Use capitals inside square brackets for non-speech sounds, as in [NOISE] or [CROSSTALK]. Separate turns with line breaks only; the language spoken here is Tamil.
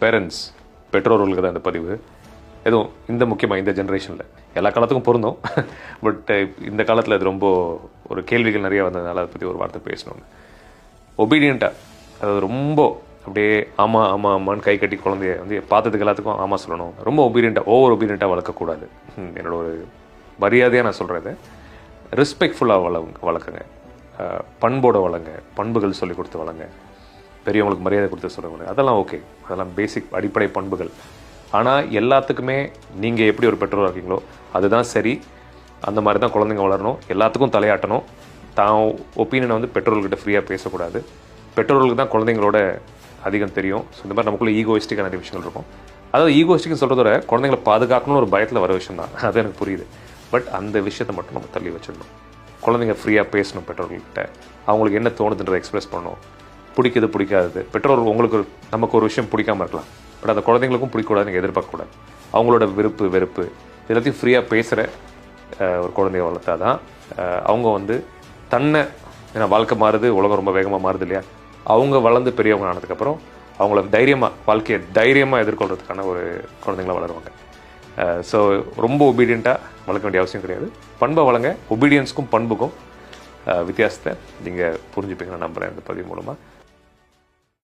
பேரண்ட்ஸ் பெற்றோர்களுக்கு தான் இந்த பதிவு. எதுவும் இந்த முக்கியமாக இந்த ஜென்ரேஷனில் எல்லா காலத்துக்கும் பொருந்தும். [LAUGHS] பட் eh, இந்த காலத்தில் இது ரொம்ப ஒரு கேள்விகள் நிறைய வந்ததுனால அதை பற்றி ஒரு வார்த்தை பேசணும்னு. ஒபீடியண்ட்டாக அதாவது ரொம்ப அப்படியே ஆமாம் ஆமாம் ஆமான்னு கை கட்டி குழந்தைய வந்து பார்த்ததுக்கு எல்லாத்துக்கும் ஆமாம் சொல்லணும். ரொம்ப ஒபீடியண்ட்டாக ஓவர் ஒபீடியண்ட்டாக வளர்க்கக்கூடாது. ம், என்னோட ஒரு மரியாதையாக நான் சொல்கிறது ரெஸ்பெக்ட்ஃபுல்லாக வள வளர்க்குங்க. பண்போடு பண்போட வளங்க பண்புகள் சொல்லி கொடுத்து வளங்க பெரியவங்களுக்கு மரியாதை கொடுத்து சொல்லுவாங்க அதெல்லாம் ஓகே அதெல்லாம் பேசிக் அடிப்படை பண்புகள். ஆனால் எல்லாத்துக்குமே நீங்கள் எப்படி ஒரு பெற்றோராக இருக்கீங்களோ அதுதான் சரி. அந்த மாதிரி தான் குழந்தைங்க வளரணும். எல்லாத்துக்கும் தலையாட்டணும். தான் ஒப்பீனியனை வந்து பெற்றோர்கள்கிட்ட ஃப்ரீயாக பேசக்கூடாது. பெற்றோர்களுக்கு தான் குழந்தைங்களோட அதிகம் தெரியும். ஸோ இந்த மாதிரி நமக்குள்ளே ஈகோயிஸ்டிக்கான நிறைய விஷயங்கள் இருக்கும். அதாவது ஈகோயிஸ்டிக்னு சொல்கிறத விட குழந்தைங்களை பாதுகாக்கணும்னு ஒரு பயத்தில் வர விஷயம் தான் [LAUGHS] அது எனக்கு புரியுது. பட் அந்த விஷயத்தை மட்டும் நம்ம தள்ளி வச்சிடணும். குழந்தைங்க ஃப்ரீயாக பேசணும் பெற்றோர்கள்கிட்ட. அவங்களுக்கு என்ன தோணுதுன்றதை எக்ஸ்பிரஸ் பண்ணணும். பிடிக்குது பிடிக்காது பெற்றோர் உங்களுக்கு ஒரு நமக்கு ஒரு விஷயம் பிடிக்காம இருக்கலாம். பட் அந்த குழந்தைங்களுக்கும் பிடிக்கக்கூடாது நீங்கள் எதிர்பார்க்கக்கூடாது அவங்களோட விருப்பு வெறுப்பு எல்லாத்தையும் ஃப்ரீயாக பேசுகிற ஒரு குழந்தைய வளர்த்தா தான் அவங்க வந்து தன்னை ஏன்னா வாழ்க்கை மாறுது உலகம் ரொம்ப வேகமாக மாறுது இல்லையா? அவங்க வளர்ந்து பெரியவங்க ஆனதுக்கப்புறம் அவங்கள தைரியமாக வாழ்க்கையை தைரியமாக எதிர்கொள்கிறதுக்கான ஒரு குழந்தைங்களாக வளருவாங்க. ஸோ ரொம்ப ஒபீடியண்ட்டாக வளர்க்க வேண்டிய அவசியம் கிடையாது. பண்பை வளங்க ஒபீடியன்ஸ்க்கும் பண்புக்கும் வித்தியாசத்தை நீங்கள் புரிஞ்சுப்பீங்கன்னு நம்புகிறேன் இந்த பதிவு மூலமாக